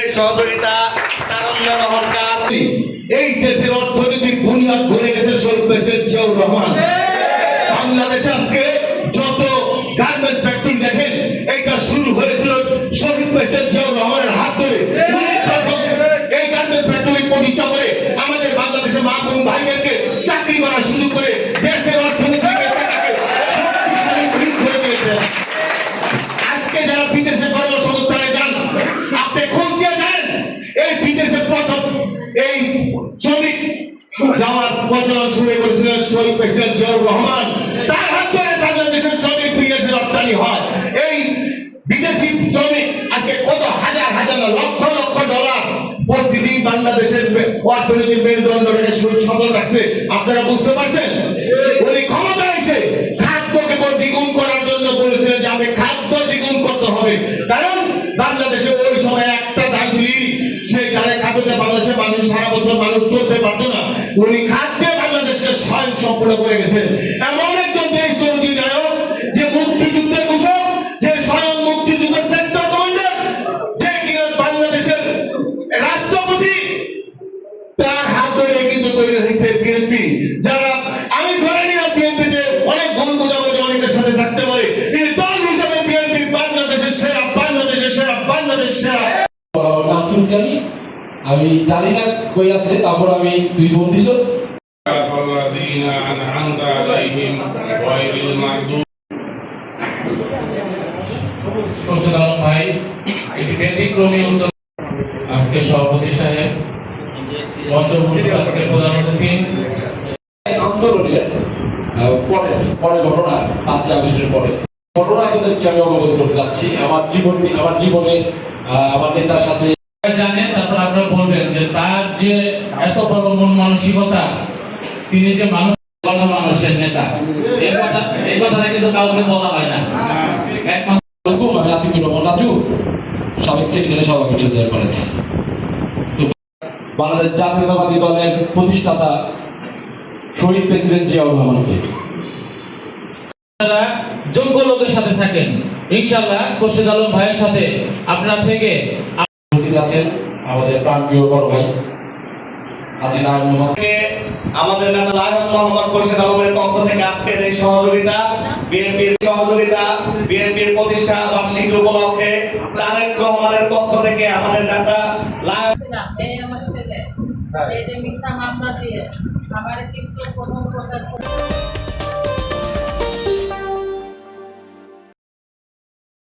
এই সহযোগিতা দেশের অর্থনৈতিক বুনিয়াদ গড়ে গেছে প্রেসিডেন্ট জিয়াউর রহমান। বাংলাদেশে আজকে যত গার্মেন্ট ফ্যাক্টরি দেখেন, এইটা শুরু হয়েছিল শহীদ প্রেসিডেন্ট জিয়াউর রহমানের হাত ধরে। এই গার্মেন্টস ফ্যাক্টরি প্রতিষ্ঠা করে আমাদের বাংলাদেশের মা বোন ভাইদেরকে চাকরি করার সুযোগ করে দেশের অর্থনীতিকে এই শ্রমিক যাওয়ার প্রচলন শুরু করেছিলেন শহীদ প্রেসিডেন্ট জিয়াউর রহমান। তার হাত ধরে বাংলাদেশের শ্রমিক বিদেশে রপ্তানি হয়। এই বিদেশি শ্রমিক আজকে কত হাজার হাজার লক্ষ লক্ষ ডলার প্রতিদিন বাংলাদেশের অর্থনীতির মেরুদণ্ডটাকে সচল রাখছে। আপনারা বুঝতে পারছেন? মানুষ সারা বছর মানুষ চলতে পারতো না। উনি খাদ্যে বাংলাদেশকে স্বয়ং সম্পূর্ণ করে গেছেন। এমন একজন দেশ দরদি নায়ক, যে মুক্তিযুদ্ধের ঘোষক, যে স্বয়ং মুক্তিযুদ্ধের সেক্টর কমান্ডার, যে কিনা বাংলাদেশের রাষ্ট্রপতি, তার হাত ধরে কিন্তু তৈরি হয়েছে বিএনপি যারা, আমি ধরে নিলাম বিএনপি যে অনেক ভুল বোঝাবুঝি অনেকের সাথে থাকতে পারে। দল হিসাবে বিএনপি বাংলাদেশের সেরা বাংলাদেশের সেরা বাংলাদেশের সেরা। আমি জানি না কই আছে তারপর আমি তুই বোন দিছস সাহেব প্রধান পরে ঘটনা পাঁচই আগস্টের পরে। ঘটনা আমি অবগত করতে যাচ্ছি। আমার জীবনে আমার জীবনে আমার নেতার সাথে তারপর আপনারা বলবেন যে তার যে এত বড় মন মানসিকতা, তিনি যে মানুষ মানুষের নেতা। এই কথাটা কিন্তু কাউকে বলা হয় না। বাংলাদেশ জাতীয়তাবাদী দলের প্রতিষ্ঠাতা শহীদ প্রেসিডেন্ট জিয়াউর রহমানকে। যোগ্য লোকের সাথে থাকেন। ইনশাআল্লাহ, খোরশেদ আলম ভাইয়ের সাথে আপনার থেকে উপস্থিত আছেন আমাদের প্রাণপ্রিয় বড় ভাই আদিল আমাদের নেতা লায়ন মোহাম্মদ খোরশেদ আলমের পক্ষ থেকে আজকের এই সহযোগিতা বিএনপির সহযোগিতা বিএনপির প্রতিষ্ঠা বার্ষিক উপলক্ষে তারেক রহমানের পক্ষ থেকে আমাদের নেতা লায়ন আমার ছেলে মিথ্যা মামলা দিয়ে আমার কিন্তু কোনো প্রকার